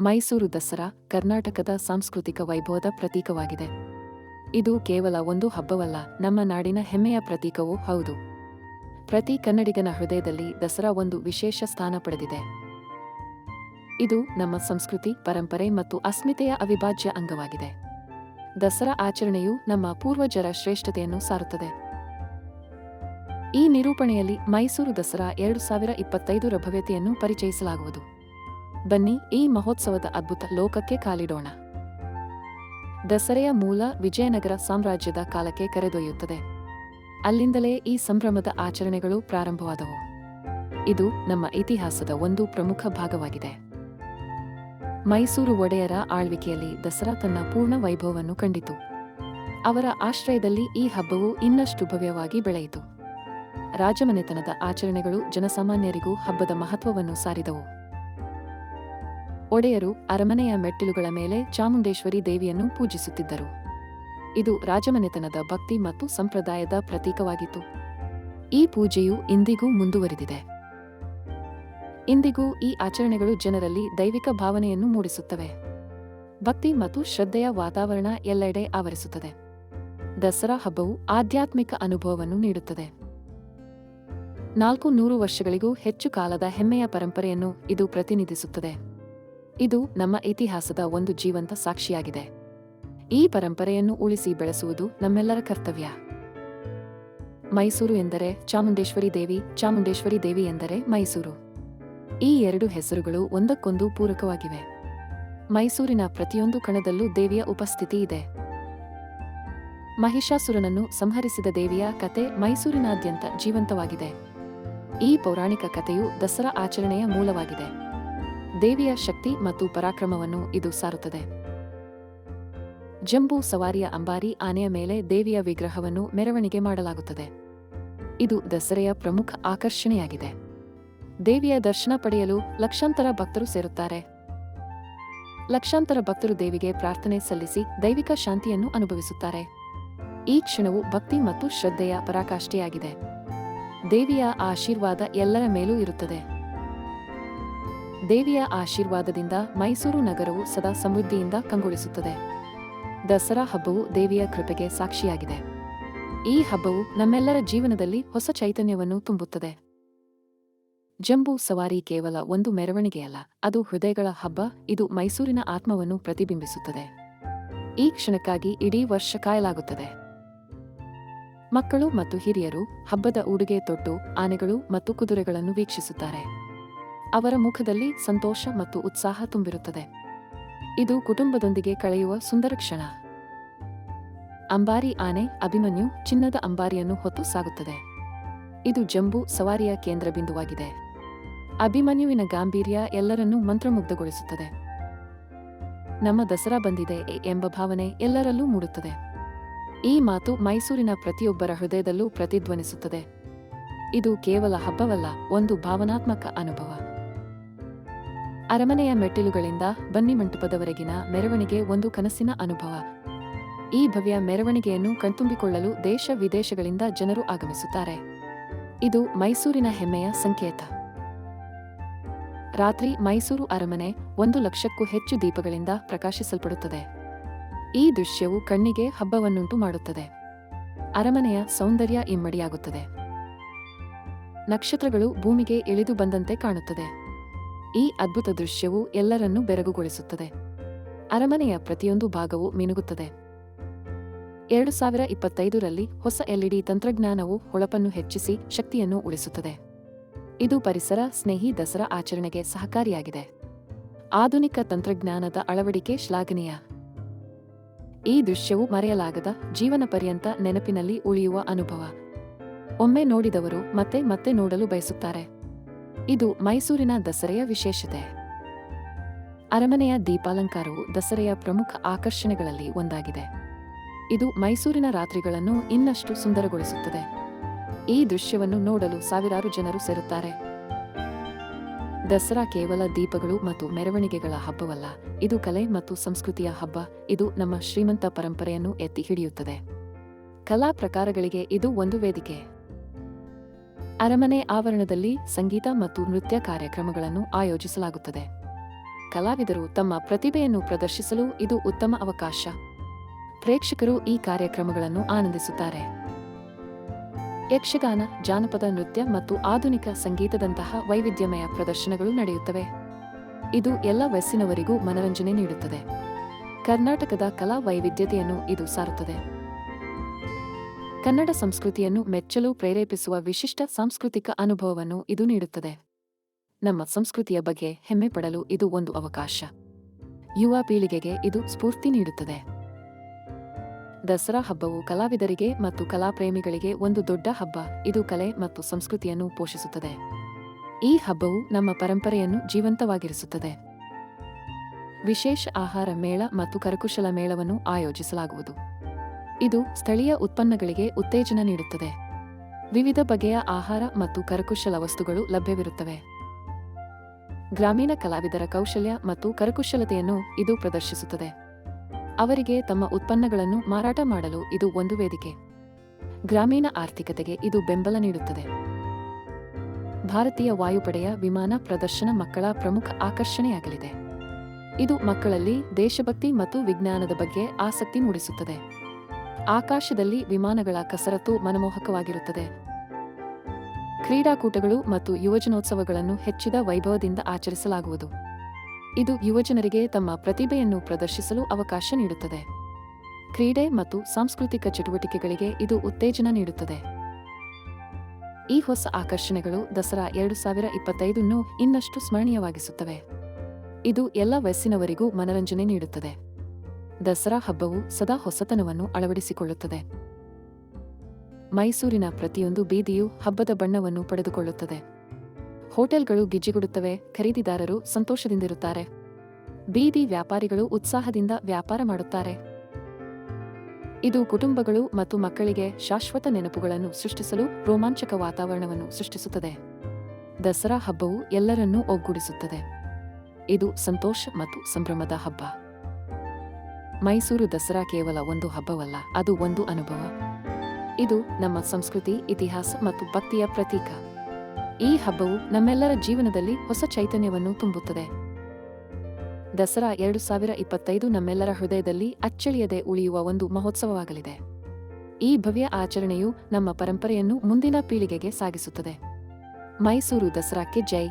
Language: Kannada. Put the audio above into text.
ಮೈಸೂರು ದಸರಾ ಕರ್ನಾಟಕದ ಸಾಂಸ್ಕೃತಿಕ ವೈಭವದ ಪ್ರತೀಕವಾಗಿದೆ. ಇದು ಕೇವಲ ಒಂದು ಹಬ್ಬವಲ್ಲ, ನಮ್ಮ ನಾಡಿನ ಹೆಮ್ಮೆಯ ಪ್ರತೀಕವೂ ಹೌದು. ಪ್ರತಿ ಕನ್ನಡಿಗನ ಹೃದಯದಲ್ಲಿ ದಸರಾ ಒಂದು ವಿಶೇಷ ಸ್ಥಾನ ಪಡೆದಿದೆ. ಇದು ನಮ್ಮ ಸಂಸ್ಕೃತಿ, ಪರಂಪರೆ ಮತ್ತು ಅಸ್ಮಿತೆಯ ಅವಿಭಾಜ್ಯ ಅಂಗವಾಗಿದೆ. ದಸರಾ ಆಚರಣೆಯು ನಮ್ಮ ಪೂರ್ವಜರ ಶ್ರೇಷ್ಠತೆಯನ್ನು ಸಾರುತ್ತದೆ. ಈ ನಿರೂಪಣೆಯಲ್ಲಿ ಮೈಸೂರು ದಸರಾ ಎರಡು ಸಾವಿರ ಇಪ್ಪತ್ತೈದರ ಭವ್ಯತೆಯನ್ನು ಪರಿಚಯಿಸಲಾಗುವುದು. ಬನ್ನಿ ಈ ಮಹೋತ್ಸವದ ಅದ್ಭುತ ಲೋಕಕ್ಕೆ ಕಾಲಿಡೋಣ. ದಸರೆಯ ಮೂಲ ವಿಜಯನಗರ ಸಾಮ್ರಾಜ್ಯದ ಕಾಲಕ್ಕೆ ಕರೆದೊಯ್ಯುತ್ತದೆ. ಅಲ್ಲಿಂದಲೇ ಈ ಸಂಭ್ರಮದ ಆಚರಣೆಗಳು ಪ್ರಾರಂಭವಾದವು. ಇದು ನಮ್ಮ ಇತಿಹಾಸದ ಒಂದು ಪ್ರಮುಖ ಭಾಗವಾಗಿದೆ. ಮೈಸೂರು ಒಡೆಯರ ಆಳ್ವಿಕೆಯಲ್ಲಿ ದಸರಾ ತನ್ನ ಪೂರ್ಣ ವೈಭವವನ್ನು ಕಂಡಿತು. ಅವರ ಆಶ್ರಯದಲ್ಲಿ ಈ ಹಬ್ಬವು ಇನ್ನಷ್ಟು ಭವ್ಯವಾಗಿ ಬೆಳೆಯಿತು. ರಾಜಮನೆತನದ ಆಚರಣೆಗಳು ಜನಸಾಮಾನ್ಯರಿಗೂ ಹಬ್ಬದ ಮಹತ್ವವನ್ನು ಸಾರಿದವು. ಒಡೆಯರು ಅರಮನೆಯ ಮೆಟ್ಟಿಲುಗಳ ಮೇಲೆ ಚಾಮುಂಡೇಶ್ವರಿ ದೇವಿಯನ್ನು ಪೂಜಿಸುತ್ತಿದ್ದರು. ಇದು ರಾಜಮನೆತನದ ಭಕ್ತಿ ಮತ್ತು ಸಂಪ್ರದಾಯದ ಪ್ರತೀಕವಾಗಿತ್ತು. ಈ ಪೂಜೆಯು ಇಂದಿಗೂ ಮುಂದುವರಿದಿದೆ. ಇಂದಿಗೂ ಈ ಆಚರಣೆಗಳು ಜನರಲ್ಲಿ ದೈವಿಕ ಭಾವನೆಯನ್ನು ಮೂಡಿಸುತ್ತವೆ. ಭಕ್ತಿ ಮತ್ತು ಶ್ರದ್ಧೆಯ ವಾತಾವರಣ ಎಲ್ಲೆಡೆ ಆವರಿಸುತ್ತದೆ. ದಸರಾ ಹಬ್ಬವು ಆಧ್ಯಾತ್ಮಿಕ ಅನುಭವವನ್ನು ನೀಡುತ್ತದೆ. ನಾಲ್ಕು ನೂರು ವರ್ಷಗಳಿಗೂ ಹೆಚ್ಚು ಕಾಲದ ಹೆಮ್ಮೆಯ ಪರಂಪರೆಯನ್ನು ಇದು ಪ್ರತಿನಿಧಿಸುತ್ತದೆ. ಇದು ನಮ್ಮ ಇತಿಹಾಸದ ಒಂದು ಜೀವಂತ ಸಾಕ್ಷಿಯಾಗಿದೆ. ಈ ಪರಂಪರೆಯನ್ನು ಉಳಿಸಿ ಬೆಳೆಸುವುದು ನಮ್ಮೆಲ್ಲರ ಕರ್ತವ್ಯ. ಮೈಸೂರು ಎಂದರೆ ಚಾಮುಂಡೇಶ್ವರಿ ದೇವಿ ಚಾಮುಂಡೇಶ್ವರಿ ದೇವಿ ಎಂದರೆ ಮೈಸೂರು. ಈ ಎರಡು ಹೆಸರುಗಳು ಒಂದಕ್ಕೊಂದು ಪೂರಕವಾಗಿವೆ. ಮೈಸೂರಿನ ಪ್ರತಿಯೊಂದು ಕಣದಲ್ಲೂ ದೇವಿಯ ಉಪಸ್ಥಿತಿ ಇದೆ. ಮಹಿಷಾಸುರನನ್ನು ಸಂಹರಿಸಿದ ದೇವಿಯ ಕತೆ ಮೈಸೂರಿನಾದ್ಯಂತ ಜೀವಂತವಾಗಿದೆ. ಈ ಪೌರಾಣಿಕ ಕಥೆಯು ದಸರಾ ಆಚರಣೆಯ ಮೂಲವಾಗಿದೆ. ದೇವಿಯ ಶಕ್ತಿ ಮತ್ತು ಪರಾಕ್ರಮವನ್ನು ಇದು ಸಾರುತ್ತದೆ. ಜಂಬೂ ಸವಾರಿಯ ಅಂಬಾರಿ ಆನೆಯ ಮೇಲೆ ದೇವಿಯ ವಿಗ್ರಹವನ್ನು ಮೆರವಣಿಗೆ ಮಾಡಲಾಗುತ್ತದೆ. ಇದು ದಸರೆಯ ಪ್ರಮುಖ ಆಕರ್ಷಣೆಯಾಗಿದೆ. ದೇವಿಯ ದರ್ಶನ ಪಡೆಯಲು ಲಕ್ಷಾಂತರ ಭಕ್ತರು ಸೇರುತ್ತಾರೆ. ಲಕ್ಷಾಂತರ ಭಕ್ತರು ದೇವಿಗೆ ಪ್ರಾರ್ಥನೆ ಸಲ್ಲಿಸಿ ದೈವಿಕ ಶಾಂತಿಯನ್ನು ಅನುಭವಿಸುತ್ತಾರೆ. ಈ ಕ್ಷಣವು ಭಕ್ತಿ ಮತ್ತು ಶ್ರದ್ಧೆಯ ಪರಾಕಾಷ್ಠೆಯಾಗಿದೆ. ದೇವಿಯ ಆಶೀರ್ವಾದ ಎಲ್ಲರ ಮೇಲೂ ಇರುತ್ತದೆ. ದೇವಿಯ ಆಶೀರ್ವಾದದಿಂದ ಮೈಸೂರು ನಗರವು ಸದಾ ಸಮೃದ್ಧಿಯಿಂದ ಕಂಗೊಳಿಸುತ್ತದೆ. ದಸರಾ ಹಬ್ಬವು ದೇವಿಯ ಕೃಪೆಗೆ ಸಾಕ್ಷಿಯಾಗಿದೆ. ಈ ಹಬ್ಬವು ನಮ್ಮೆಲ್ಲರ ಜೀವನದಲ್ಲಿ ಹೊಸ ಚೈತನ್ಯವನ್ನು ತುಂಬುತ್ತದೆ. ಜಂಬೂ ಸವಾರಿ ಕೇವಲ ಒಂದು ಮೆರವಣಿಗೆಯಲ್ಲ, ಅದು ಹೃದಯಗಳ ಹಬ್ಬ, ಇದು ಮೈಸೂರಿನ ಆತ್ಮವನ್ನು ಪ್ರತಿಬಿಂಬಿಸುತ್ತದೆ. ಈ ಕ್ಷಣಕ್ಕಾಗಿ ಇಡೀ ವರ್ಷ ಕಾಯಲಾಗುತ್ತದೆ. ಮಕ್ಕಳು ಮತ್ತು ಹಿರಿಯರು ಹಬ್ಬದ ಉಡುಗೆ ತೊಟ್ಟು, ಆನೆಗಳು ಮತ್ತು ಕುದುರೆಗಳನ್ನು ವೀಕ್ಷಿಸುತ್ತಾರೆ. ಅವರ ಮುಖದಲ್ಲಿ ಸಂತೋಷ ಮತ್ತು ಉತ್ಸಾಹ ತುಂಬಿರುತ್ತದೆ. ಇದು ಕುಟುಂಬದೊಂದಿಗೆ ಕಳೆಯುವ ಸುಂದರ ಕ್ಷಣ. ಅಂಬಾರಿ ಆನೆ ಅಭಿಮನ್ಯು ಚಿನ್ನದ ಅಂಬಾರಿಯನ್ನು ಹೊತ್ತು ಸಾಗುತ್ತದೆ. ಇದು ಜಂಬೂ ಸವಾರಿಯ ಕೇಂದ್ರ ಬಿಂದುವಾಗಿದೆ. ಅಭಿಮನ್ಯುವಿನ ಗಾಂಭೀರ್ಯ ಎಲ್ಲರನ್ನೂ ಮಂತ್ರಮುಗ್ಧಗೊಳಿಸುತ್ತದೆ. ನಮ್ಮ ದಸರಾ ಬಂದಿದೆ ಎಂಬ ಭಾವನೆ ಎಲ್ಲರಲ್ಲೂ ಮೂಡುತ್ತದೆ. ಈ ಮಾತು ಮೈಸೂರಿನ ಪ್ರತಿಯೊಬ್ಬರ ಹೃದಯದಲ್ಲೂ ಪ್ರತಿಧ್ವನಿಸುತ್ತದೆ. ಇದು ಕೇವಲ ಹಬ್ಬವಲ್ಲ, ಒಂದು ಭಾವನಾತ್ಮಕ ಅನುಭವ. ಅರಮನೆಯ ಮೆಟ್ಟಿಲುಗಳಿಂದ ಬನ್ನಿ ಮಂಟಪದವರೆಗಿನ ಮೆರವಣಿಗೆ ಒಂದು ಕನಸಿನ ಅನುಭವ. ಈ ಭವ್ಯ ಮೆರವಣಿಗೆಯನ್ನು ಕಣ್ತುಂಬಿಕೊಳ್ಳಲು ದೇಶ ವಿದೇಶಗಳಿಂದ ಜನರು ಆಗಮಿಸುತ್ತಾರೆ. ಇದು ಮೈಸೂರಿನ ಹೆಮ್ಮೆಯ ಸಂಕೇತ. ರಾತ್ರಿ ಮೈಸೂರು ಅರಮನೆ ಒಂದು ಲಕ್ಷಕ್ಕೂ ಹೆಚ್ಚು ದೀಪಗಳಿಂದ ಪ್ರಕಾಶಿಸಲ್ಪಡುತ್ತದೆ. ಈ ದೃಶ್ಯವು ಕಣ್ಣಿಗೆ ಹಬ್ಬವನ್ನುಂಟು ಮಾಡುತ್ತದೆ. ಅರಮನೆಯ ಸೌಂದರ್ಯ ಇಮ್ಮಡಿಯಾಗುತ್ತದೆ. ನಕ್ಷತ್ರಗಳು ಭೂಮಿಗೆ ಇಳಿದು ಬಂದಂತೆ ಕಾಣುತ್ತದೆ. ಈ ಅದ್ಭುತ ದೃಶ್ಯವು ಎಲ್ಲರನ್ನೂ ಬೆರಗುಗೊಳಿಸುತ್ತದೆ. ಅರಮನೆಯ ಪ್ರತಿಯೊಂದು ಭಾಗವು ಮಿನುಗುತ್ತದೆ. ಎರಡು ಸಾವಿರ ಇಪ್ಪತ್ತೈದರಲ್ಲಿ ಹೊಸ ಎಲ್ಇಡಿ ತಂತ್ರಜ್ಞಾನವು ಹೊಳಪನ್ನು ಹೆಚ್ಚಿಸಿ ಶಕ್ತಿಯನ್ನು ಉಳಿಸುತ್ತದೆ. ಇದು ಪರಿಸರ, ಸ್ನೇಹಿ ದಸರಾ ಆಚರಣೆಗೆ ಸಹಕಾರಿಯಾಗಿದೆ. ಆಧುನಿಕ ತಂತ್ರಜ್ಞಾನದ ಅಳವಡಿಕೆ ಶ್ಲಾಘನೀಯ. ಈ ದೃಶ್ಯವು ಮರೆಯಲಾಗದ ಜೀವನ ಪರ್ಯಂತ ನೆನಪಿನಲ್ಲಿ ಉಳಿಯುವ ಅನುಭವ. ಒಮ್ಮೆ ನೋಡಿದವರು ಮತ್ತೆ ಮತ್ತೆ ನೋಡಲು ಬಯಸುತ್ತಾರೆ. ಇದು ಮೈಸೂರಿನ ದಸರೆಯ ವಿಶೇಷತೆ. ಅರಮನೆಯ ದೀಪಾಲಂಕಾರವು ದಸರೆಯ ಪ್ರಮುಖ ಆಕರ್ಷಣೆಗಳಲ್ಲಿ ಒಂದಾಗಿದೆ. ಇದು ಮೈಸೂರಿನ ರಾತ್ರಿಗಳನ್ನು ಇನ್ನಷ್ಟು ಸುಂದರಗೊಳಿಸುತ್ತದೆ. ಈ ದೃಶ್ಯವನ್ನು ನೋಡಲು ಸಾವಿರಾರು ಜನರು ಸೇರುತ್ತಾರೆ. ದಸರಾ ಕೇವಲ ದೀಪಗಳು ಮತ್ತು ಮೆರವಣಿಗೆಗಳ ಹಬ್ಬವಲ್ಲ, ಇದು ಕಲೆ ಮತ್ತು ಸಂಸ್ಕೃತಿಯ ಹಬ್ಬ, ಇದು ನಮ್ಮ ಶ್ರೀಮಂತ ಪರಂಪರೆಯನ್ನು ಎತ್ತಿ ಹಿಡಿಯುತ್ತದೆ. ಕಲಾ ಪ್ರಕಾರಗಳಿಗೆ ಇದು ಒಂದು ವೇದಿಕೆ. ಅರಮನೆ ಆವರಣದಲ್ಲಿ ಸಂಗೀತ ಮತ್ತು ನೃತ್ಯ ಕಾರ್ಯಕ್ರಮಗಳನ್ನು ಆಯೋಜಿಸಲಾಗುತ್ತದೆ. ಕಲಾವಿದರು ತಮ್ಮ ಪ್ರತಿಭೆಯನ್ನು ಪ್ರದರ್ಶಿಸಲು ಇದು ಉತ್ತಮ ಅವಕಾಶ. ಪ್ರೇಕ್ಷಕರು ಈ ಕಾರ್ಯಕ್ರಮಗಳನ್ನು ಆನಂದಿಸುತ್ತಾರೆ. ಯಕ್ಷಗಾನ, ಜಾನಪದ ನೃತ್ಯ ಮತ್ತು ಆಧುನಿಕ ಸಂಗೀತದಂತಹ ವೈವಿಧ್ಯಮಯ ಪ್ರದರ್ಶನಗಳು ನಡೆಯುತ್ತವೆ. ಇದು ಎಲ್ಲ ವಯಸ್ಸಿನವರಿಗೂ ಮನರಂಜನೆ ನೀಡುತ್ತದೆ. ಕರ್ನಾಟಕದ ಕಲಾ ವೈವಿಧ್ಯತೆಯನ್ನು ಇದು ಸಾರುತ್ತದೆ. ಕನ್ನಡ ಸಂಸ್ಕೃತಿಯನ್ನು ಮೆಚ್ಚಲು ಪ್ರೇರೇಪಿಸುವ ವಿಶಿಷ್ಟ ಸಾಂಸ್ಕೃತಿಕ ಅನುಭವವನ್ನು ಇದು ನೀಡುತ್ತದೆ. ನಮ್ಮ ಸಂಸ್ಕೃತಿಯ ಬಗ್ಗೆ ಹೆಮ್ಮೆ ಪಡಲು ಇದು ಒಂದು ಅವಕಾಶ. ಯುವ ಪೀಳಿಗೆಗೆ ಇದು ಸ್ಫೂರ್ತಿ ನೀಡುತ್ತದೆ. ದಸರಾ ಹಬ್ಬವು ಕಲಾವಿದರಿಗೆ ಮತ್ತು ಕಲಾಪ್ರೇಮಿಗಳಿಗೆ ಒಂದು ದೊಡ್ಡ ಹಬ್ಬ. ಇದು ಕಲೆ ಮತ್ತು ಸಂಸ್ಕೃತಿಯನ್ನು ಪೋಷಿಸುತ್ತದೆ. ಈ ಹಬ್ಬವು ನಮ್ಮ ಪರಂಪರೆಯನ್ನು ಜೀವಂತವಾಗಿರಿಸುತ್ತದೆ. ವಿಶೇಷ ಆಹಾರ ಮೇಳ ಮತ್ತು ಕರಕುಶಲ ಮೇಳವನ್ನು ಆಯೋಜಿಸಲಾಗುವುದು. ಇದು ಸ್ಥಳೀಯ ಉತ್ಪನ್ನಗಳಿಗೆ ಉತ್ತೇಜನ ನೀಡುತ್ತದೆ. ವಿವಿಧ ಬಗೆಯ ಆಹಾರ ಮತ್ತು ಕರಕುಶಲ ವಸ್ತುಗಳು ಲಭ್ಯವಿರುತ್ತವೆ. ಗ್ರಾಮೀಣ ಕಲಾವಿದರ ಕೌಶಲ್ಯ ಮತ್ತು ಕರಕುಶಲತೆಯನ್ನು ಇದು ಪ್ರದರ್ಶಿಸುತ್ತದೆ. ಅವರಿಗೆ ತಮ್ಮ ಉತ್ಪನ್ನಗಳನ್ನು ಮಾರಾಟ ಮಾಡಲು ಇದು ಒಂದು ವೇದಿಕೆ. ಗ್ರಾಮೀಣ ಆರ್ಥಿಕತೆಗೆ ಇದು ಬೆಂಬಲ ನೀಡುತ್ತದೆ. ಭಾರತೀಯ ವಾಯುಪಡೆಯ ವಿಮಾನ ಪ್ರದರ್ಶನ ಮಕ್ಕಳ ಪ್ರಮುಖ ಆಕರ್ಷಣೆಯಾಗಲಿದೆ. ಇದು ಮಕ್ಕಳಲ್ಲಿ ದೇಶಭಕ್ತಿ ಮತ್ತು ವಿಜ್ಞಾನದ ಬಗ್ಗೆ ಆಸಕ್ತಿ ಮೂಡಿಸುತ್ತದೆ. ಆಕಾಶದಲ್ಲಿ ವಿಮಾನಗಳ ಕಸರತ್ತು ಮನಮೋಹಕವಾಗಿರುತ್ತದೆ. ಕ್ರೀಡಾಕೂಟಗಳು ಮತ್ತು ಯುವಜನೋತ್ಸವಗಳನ್ನು ಹೆಚ್ಚಿದ ವೈಭವದಿಂದ ಆಚರಿಸಲಾಗುವುದು. ಇದು ಯುವಜನರಿಗೆ ತಮ್ಮ ಪ್ರತಿಭೆಯನ್ನು ಪ್ರದರ್ಶಿಸಲು ಅವಕಾಶ ನೀಡುತ್ತದೆ. ಕ್ರೀಡೆ ಮತ್ತು ಸಾಂಸ್ಕೃತಿಕ ಚಟುವಟಿಕೆಗಳಿಗೆ ಇದು ಉತ್ತೇಜನ ನೀಡುತ್ತದೆ. ಈ ಹೊಸ ಆಕರ್ಷಣೆಗಳು ದಸರಾ ಎರಡು ಸಾವಿರ ಇಪ್ಪತ್ತೈದನ್ನು ಇನ್ನಷ್ಟು ಸ್ಮರಣೀಯವಾಗಿಸುತ್ತವೆ. ಇದು ಎಲ್ಲ ವಯಸ್ಸಿನವರಿಗೂ ಮನರಂಜನೆ ನೀಡುತ್ತದೆ. ದಸರಾ ಹಬ್ಬವು ಸದಾ ಹೊಸತನವನ್ನು ಅಳವಡಿಸಿಕೊಳ್ಳುತ್ತದೆ. ಮೈಸೂರಿನ ಪ್ರತಿಯೊಂದು ಬೀದಿಯು ಹಬ್ಬದ ಬಣ್ಣವನ್ನು ಪಡೆದುಕೊಳ್ಳುತ್ತದೆ. ಹೋಟೆಲ್ಗಳು ಗಿಜ್ಜಿಗುಡುತ್ತವೆ ಖರೀದಿದಾರರು ಸಂತೋಷದಿಂದಿರುತ್ತಾರೆ. ಬೀದಿ ವ್ಯಾಪಾರಿಗಳು ಉತ್ಸಾಹದಿಂದ ವ್ಯಾಪಾರ ಮಾಡುತ್ತಾರೆ. ಇದು ಕುಟುಂಬಗಳು ಮತ್ತು ಮಕ್ಕಳಿಗೆ ಶಾಶ್ವತ ನೆನಪುಗಳನ್ನು ಸೃಷ್ಟಿಸಲು ರೋಮಾಂಚಕ ವಾತಾವರಣವನ್ನು ಸೃಷ್ಟಿಸುತ್ತದೆ. ದಸರಾ ಹಬ್ಬವು ಎಲ್ಲರನ್ನೂ ಒಗ್ಗೂಡಿಸುತ್ತದೆ. ಇದು ಸಂತೋಷ ಮತ್ತು ಸಂಭ್ರಮದ ಹಬ್ಬ. ಮೈಸೂರು ದಸರಾ ಕೇವಲ ಒಂದು ಹಬ್ಬವಲ್ಲ, ಅದು ಒಂದು ಅನುಭವ. ಇದು ನಮ್ಮ ಸಂಸ್ಕೃತಿ, ಇತಿಹಾಸ ಮತ್ತು ಭಕ್ತಿಯ ಪ್ರತೀಕ. ಈ ಹಬ್ಬವು ನಮ್ಮೆಲ್ಲರ ಜೀವನದಲ್ಲಿ ಹೊಸ ಚೈತನ್ಯವನ್ನು ತುಂಬುತ್ತದೆ. ದಸರಾ ಎರಡು ಸಾವಿರ ಇಪ್ಪತ್ತೈದು ನಮ್ಮೆಲ್ಲರ ಹೃದಯದಲ್ಲಿ ಅಚ್ಚಳಿಯದೆ ಉಳಿಯುವ ಒಂದು ಮಹೋತ್ಸವವಾಗಲಿದೆ. ಈ ಭವ್ಯ ಆಚರಣೆಯು ನಮ್ಮ ಪರಂಪರೆಯನ್ನು ಮುಂದಿನ ಪೀಳಿಗೆಗೆ ಸಾಗಿಸುತ್ತದೆ. ಮೈಸೂರು ದಸರಾಕ್ಕೆ ಜೈ.